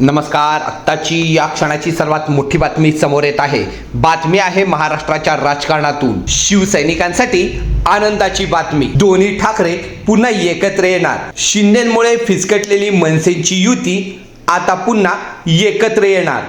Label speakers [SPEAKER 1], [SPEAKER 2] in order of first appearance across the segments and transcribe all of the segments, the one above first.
[SPEAKER 1] नमस्कार. आत्ताची या क्षणाची सर्वात मोठी बातमी समोर येत आहे. बातमी आहे महाराष्ट्राच्या राजकारणातून. शिवसैनिकांसाठी आनंदाची बातमी. दोन्ही ठाकरे पुन्हा एकत्र येणार. शिंदेमुळे फिसकटलेली मनसेची युती आता पुन्हा एकत्र येणार.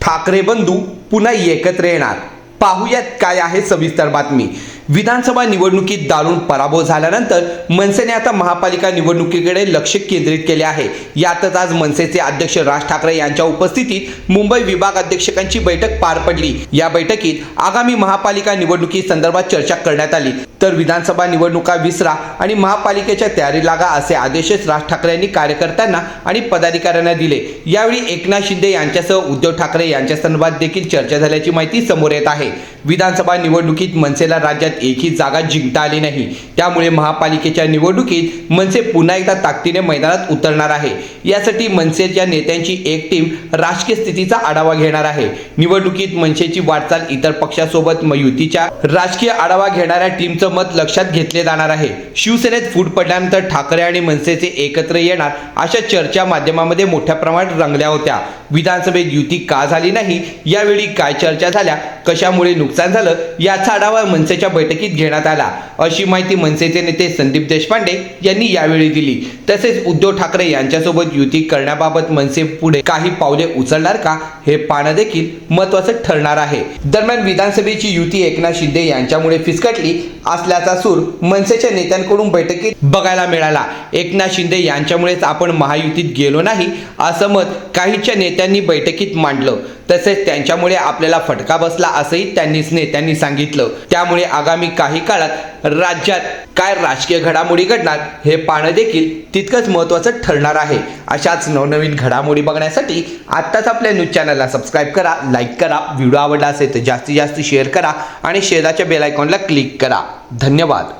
[SPEAKER 1] ठाकरे बंधू पुन्हा एकत्र येणार. पाहूयात काय आहे सविस्तर बातमी. विधानसभा निवडणुकीत दारुण पराभव झाल्यानंतर मनसेने आता महापालिका निवडणुकीकडे लक्ष केंद्रित केले आहे. यातच आज मनसेचे अध्यक्ष राज ठाकरे यांच्या उपस्थितीत मुंबई विभाग अध्यक्षकांची बैठक पार पडली. या बैठकीत आगामी महापालिका निवडणुकी संदर्भात चर्चा करण्यात आली. तर विधानसभा निवडणुका विसरा आणि महापालिकेच्या तयारी लागा असे आदेशच राज ठाकरे यांनी कार्यकर्त्यांना आणि पदाधिकाऱ्यांना दिले. यावेळी एकनाथ शिंदे यांच्यासह उद्धव ठाकरे यांच्या संदर्भात देखील चर्चा झाल्याची माहिती समोर येत आहे. विधानसभा निवडणुकीत मनसेला राज्यात एकही जागा जिंकता आली नाही. त्यामुळे महापालिकेच्या निवडणुकीत मनसे पुन्हा एकदा ताकदीने मैदानात उतरणार आहे. यासाठी मनसेच्या नेत्यांची एक टीम राजकीय स्थितीचा आढावा घेणार आहे. निवडणुकीत मनसेची वाटचाल इतर पक्षासोबत युतीच्या राजकीय आढावा घेणाऱ्या टीमचं मत लक्षात घेतले जाणार आहे. शिवसेनेत फूट पडल्यानंतर ठाकरे आणि मनसेचे एकत्र येणार अशा चर्चा माध्यमामध्ये मोठ्या प्रमाणात रंगल्या होत्या. विधानसभेत युती का झाली नाही? यावेळी काय चर्चा झाल्या? कशामुळे नुकसान झालं? याचा आढावा मनसेच्या बैठक बैठकीत घेण्यात आला. अशी माहिती मनसेचे नेते संदीप देशपांडे यांनी यावेळी दिली. तसेच उद्धव ठाकरे यांच्यासोबत युती करण्याबाबत मनसे पुढे काही पावले उचलणार का हे पाहणं देखील महत्वाचं ठरणार आहे. दरम्यान विधानसभेची युती एकनाथ शिंदे यांच्यामुळे फिसकटली असल्याचा सूर मनसेच्या नेत्यांकडून बैठकीत बघायला मिळाला. एकनाथ शिंदे यांच्यामुळेच आपण महायुतीत गेलो नाही असं मत काहीच्या नेत्यांनी बैठकीत मांडलं. तसेच त्यांच्यामुळे आपल्याला फटका बसला असंही त्यांनीच नेत्यांनी सांगितलं. त्यामुळे आगामी काही काळात राज्यात काय राजकीय घडामोडी घडणार हे पाहणं देखील तितकंच महत्त्वाचं ठरणार आहे. अशाच नवनवीन घडामोडी बघण्यासाठी आत्ताच आपल्या न्यूज चॅनलला सबस्क्राईब करा लाईक करा व्हिडिओ आवडला असेल तर जास्तीत जास्त शेअर करा आणि शेजारच्या बेल आयकॉनला क्लिक करा. धन्यवाद.